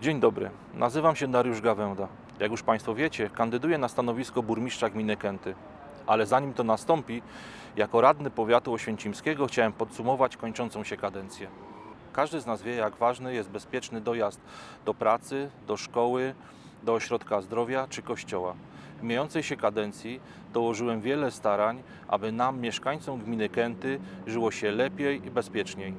Dzień dobry, nazywam się Dariusz Gawęda. Jak już Państwo wiecie, kandyduję na stanowisko burmistrza gminy Kęty. Ale zanim to nastąpi, jako radny powiatu oświęcimskiego chciałem podsumować kończącą się kadencję. Każdy z nas wie, jak ważny jest bezpieczny dojazd do pracy, do szkoły, do ośrodka zdrowia czy kościoła. W mijającej się kadencji dołożyłem wiele starań, aby nam, mieszkańcom gminy Kęty, żyło się lepiej i bezpieczniej.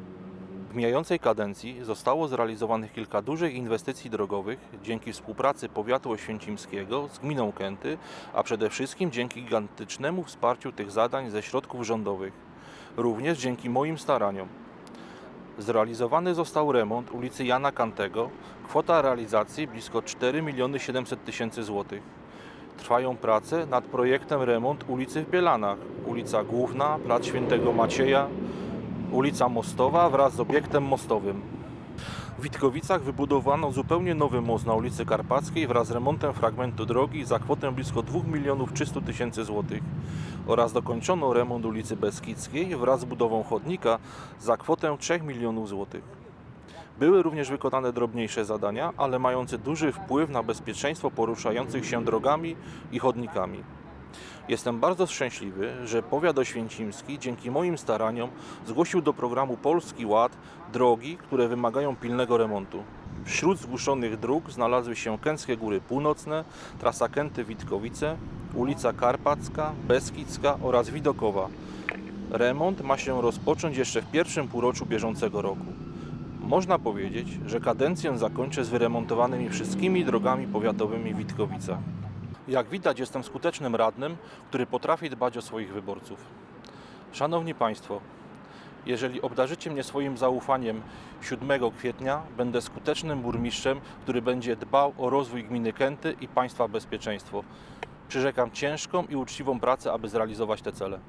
W mijającej kadencji zostało zrealizowanych kilka dużych inwestycji drogowych dzięki współpracy powiatu oświęcimskiego z gminą Kęty, a przede wszystkim dzięki gigantycznemu wsparciu tych zadań ze środków rządowych. Również dzięki moim staraniom. Zrealizowany został remont ulicy Jana Kantego. Kwota realizacji blisko 4 miliony 700 tysięcy złotych. Trwają prace nad projektem remont ulicy w Bielanach. Ulica Główna, Plac Świętego Macieja, ulica Mostowa wraz z obiektem mostowym. W Witkowicach wybudowano zupełnie nowy most na ulicy Karpackiej wraz z remontem fragmentu drogi za kwotę blisko 2 milionów 300 tysięcy złotych oraz dokończono remont ulicy Beskidzkiej wraz z budową chodnika za kwotę 3 milionów złotych. Były również wykonane drobniejsze zadania, ale mające duży wpływ na bezpieczeństwo poruszających się drogami i chodnikami. Jestem bardzo szczęśliwy, że powiat oświęcimski dzięki moim staraniom zgłosił do programu Polski Ład drogi, które wymagają pilnego remontu. Wśród zgłoszonych dróg znalazły się Kęskie Góry Północne, trasa Kęty-Witkowice, ulica Karpacka, Beskidzka oraz Widokowa. Remont ma się rozpocząć jeszcze w pierwszym półroczu bieżącego roku. Można powiedzieć, że kadencję zakończę z wyremontowanymi wszystkimi drogami powiatowymi w Witkowicach. Jak widać, jestem skutecznym radnym, który potrafi dbać o swoich wyborców. Szanowni Państwo, jeżeli obdarzycie mnie swoim zaufaniem 7 kwietnia, będę skutecznym burmistrzem, który będzie dbał o rozwój gminy Kęty i państwa bezpieczeństwo. Przyrzekam ciężką i uczciwą pracę, aby zrealizować te cele.